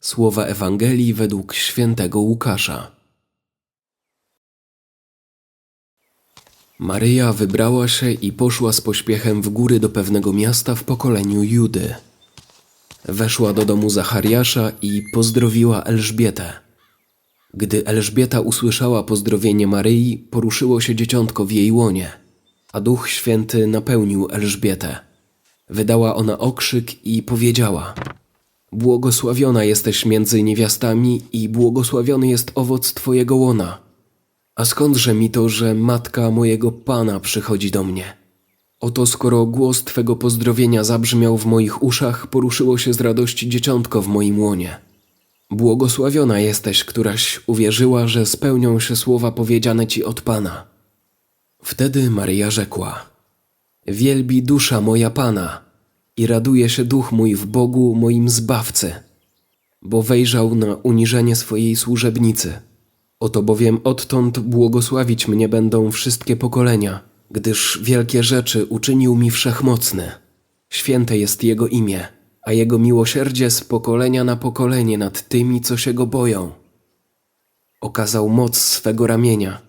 Słowa Ewangelii według świętego Łukasza. Maryja wybrała się i poszła z pośpiechem w góry do pewnego miasta w pokoleniu Judy. Weszła do domu Zachariasza i pozdrowiła Elżbietę. Gdy Elżbieta usłyszała pozdrowienie Maryi, poruszyło się dzieciątko w jej łonie, a Duch Święty napełnił Elżbietę. Wydała ona okrzyk i powiedziała: Błogosławiona jesteś między niewiastami i błogosławiony jest owoc twojego łona. A skądże mi to, że matka mojego pana przychodzi do mnie? Oto skoro głos twego pozdrowienia zabrzmiał w moich uszach, poruszyło się z radości dzieciątko w moim łonie. Błogosławiona jesteś, któraś uwierzyła, że spełnią się słowa powiedziane ci od Pana. Wtedy Maryja rzekła: Wielbi dusza moja Pana i raduje się duch mój w Bogu moim Zbawcy, bo wejrzał na uniżenie swojej służebnicy. Oto bowiem odtąd błogosławić mnie będą wszystkie pokolenia, gdyż wielkie rzeczy uczynił mi wszechmocny. Święte jest Jego imię, a Jego miłosierdzie z pokolenia na pokolenie nad tymi, co się Go boją. Okazał moc swego ramienia,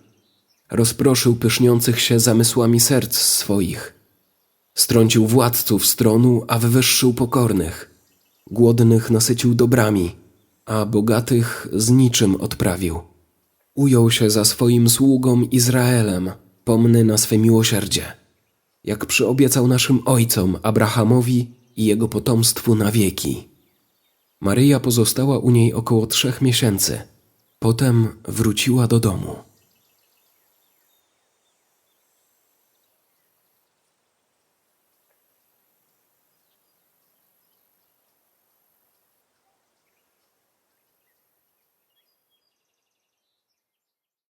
rozproszył pyszniących się zamysłami serc swoich. Strącił władców stronu, a wywyższył pokornych. Głodnych nasycił dobrami, a bogatych z niczym odprawił. Ujął się za swoim sługą Izraelem, pomny na swe miłosierdzie, jak przyobiecał naszym ojcom Abrahamowi i jego potomstwu na wieki. Maryja pozostała u niej około trzech miesięcy. Potem wróciła do domu.